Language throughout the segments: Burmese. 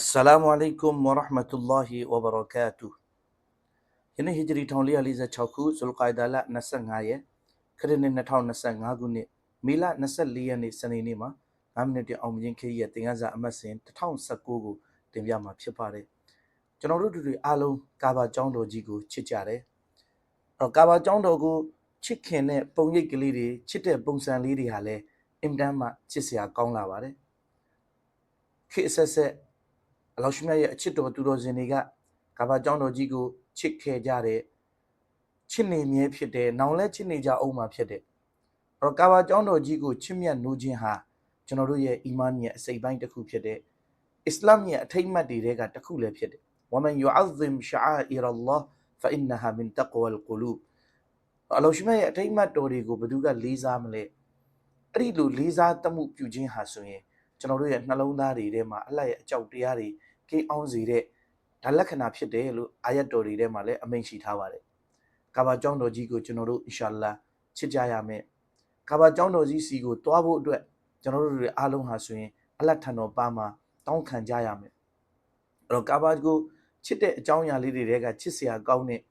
السلام عليكم ورحمة الله وبركاته ယနေ့ဟီဂျရီ1446ခုဇူလ်ကိုင်ဒါလ25ရက်ခရစ်နှစ်2025ခုနှစ်မေလ24ရက်နေ့စနေနေ့မှာ9မိနစ်တည်းအောင်မြင်ခေရဲ့တင်ရစာအမှတ်စဉ်1019ကိုတင်ပြမှာဖြစ်ပါတယ်ကျွန်တော်တို့တို့တွေအားလုံးကာဘာကျောင်းတော်ကြီးကိုချစ်ကြတယ်အဲ့တော့ကာဘာကျောင်းတော်ကိုချစ်ခင်တဲ့ပုံရိပ်ကလေးတွေချစ်တဲ့ပုံစံလေးတွေဟာလည်းအင်တန်မှချစ်စရာကောင်းလာပါတယ်ခေတ်ဆက်ဆက် အလောရှိမြတ်ရဲ့အချစ်တော်သူတော်စင်တွေကကာဘာကျောင်းတော်ကြီးကိုချစ်ခဲ့ကြတဲ့ချစ်နေမြဲဖြစ်တဲ့နောင်လဲချစ်နေကြအောင်မှာဖြစ်တဲ့အဲ့တော့ကာဘာကျောင်းတော်ကြီးကိုချစ်မြတ်နိုးခြင်းဟာကျွန်တော်တို့ရဲ့အီမန်ရဲ့အစိတ်ပိုင်းတစ်ခုဖြစ်တဲ့အစ္စလာမ်ရဲ့အထိတ်အမှတ်တွေကတစ်ခုလည်းဖြစ်တယ်ဝမန်ယူအဇ်မ်ရှာအီရအလ္လာဟ်ဖအင်နဟာမင်တကွာလ်ကူလူအလောရှိမြတ်ရဲ့အထိတ်အမှတ်တော်တွေကိုဘယ်သူကလေးစားမလဲအဲ့ဒီလိုလေးစားတမှုပြုခြင်းဟာဆိုရင်ကျွန်တော်တို့ရဲ့နှလုံးသားတွေထဲမှာအလှရဲ့အကြောက်တရားတွေ ကိအောင်စေတဲ့ဒါလက္ခဏာဖြစ်တယ်လို့အာယတ်တော်တွေထဲမှာလည်းအမိန့်ရှိထားပါတယ်။ကာဘာကျောင်းတော်ကြီးကိုကျွန်တော်တို့အင်ရှာလာချစ်ကြရမယ်။ကာဘာကျောင်းတော်ကြီးစီကိုတွားဖို့အတွက်ကျွန်တော်တို့တွေအားလုံးဟာဆိုရင်အလတ်ထံတော်ပါမှာတောင်းခံကြရမယ်။အဲ့တော့ကာဘာကိုချစ်တဲ့အကြောင်းအရာလေးတွေကချစ်စရာကောင်းတဲ့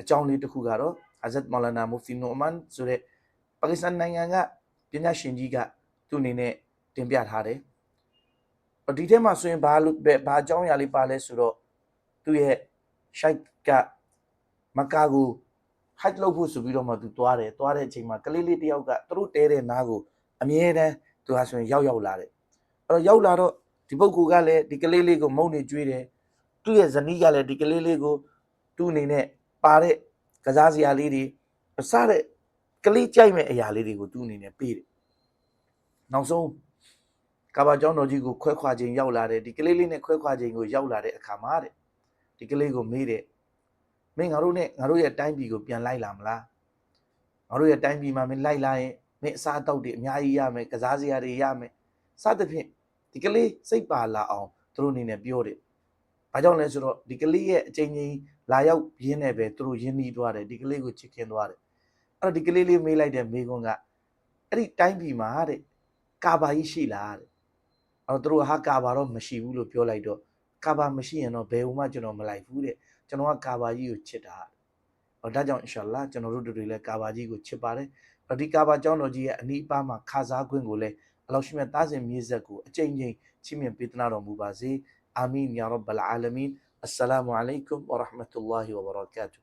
အကြောင်းလေးတစ်ခုကတော့ဟာဇတ်မော်လာနာမူဖတီနိုမန်ဆိုတဲ့ပါကစ္စတန်နိုင်ငံကပညာရှင်ကြီးကသူ့အနေနဲ့တင်ပြထားတယ်။ ဒီထဲမှာဆိုရင်ဘာလို့ဘာအကြောင်းအရာလေးပါလဲဆိုတော့သူ့ရဲ့ရှိုက်ကမကာကို hike လုပ်ဖို့ဆိုပြီးတော့မှသူသွားတယ်သွားတဲ့အချိန်မှာကလေးလေးတယောက်ကသူတို့တဲတဲ့နားကိုအမြဲတမ်းသူဟာဆိုရင်ရောက်ရောက်လာတယ်အဲ့တော့ရောက်လာတော့ဒီပုဂ္ဂိုလ်ကလည်းဒီကလေးလေးကိုမုန်းနေကြွေးတယ်သူ့ရဲ့ဇနီးကလည်းဒီကလေးလေးကိုသူ့အနေနဲ့ပါတဲ့ကစားစရာလေးတွေအစတဲ့ကလေးကြိုက်မဲ့အရာလေးတွေကိုသူ့အနေနဲ့ပေးတယ်နောက်ဆုံး ကာဘာကျောင်းတော်ကြီးကိုခွဲခွာခြင်းရောက်လာတယ်ဒီကလေးလေးနဲ့ခွဲခွာခြင်းကိုရောက်လာတဲ့အခါမှာတဲ့ဒီကလေးကိုမေးတယ်မင်းငါတို့နဲ့ငါတို့ရဲ့တိုင်းပြည်ကိုပြန်လိုက်လာမလားငါတို့ရဲ့တိုင်းပြည်မှာမင်းလိုက်လာရင်မင်းအစားအသောက်တွေအများကြီးရမယ်ကစားစရာတွေရမယ်စသဖြင့်ဒီကလေးစိတ်ပါလာအောင်သူတို့အနေနဲ့ပြောတယ်ဘာကြောင့်လဲဆိုတော့ဒီကလေးရဲ့အချိန်ချင်းလာရောက်ရင်းနေပဲသူတို့ရင်းနှီးသွားတယ်ဒီကလေးကိုချစ်ခင်သွားတယ်အဲ့တော့ဒီကလေးလေးမေးလိုက်တဲ့မေးခွန်းကအဲ့ဒီတိုင်းပြည်မှာတဲ့ကာဘာကြီးရှိလားတဲ့ အဲ့တော့သူတို့ဟာကာဘာတော့မရှိဘူးလို့ပြောလိုက်တော့ကာဘာမရှိရင်တော့ဘယ်ဟိုမှကျွန်တော်မလိုက်ဘူးတဲ့ကျွန်တော်ကကာဘာကြီးကိုချစ်တာဟောဒါကြောင့်အင်ရှာအလ္လာကျွန်တော်တို့တို့တွေလည်းကာဘာကြီးကိုချစ်ပါတယ်ဒီကာဘာကျောင်းတော်ကြီးရဲ့အနီးအပါးမှာခါစားခွင့်ကိုလည်းအလောရှိမြတ်သားစဉ်မြေဆက်ကိုအကြိမ်ကြိမ်ချီးမြှင့်ပေးသနာတော်မူပါစေအာမင်ယာရဘ်ဘလ်အာလမင်အစ္စလာမုအလိုင်ကွမ်ဝရဟမတု ல்லா ဟီဝဘရကာတူ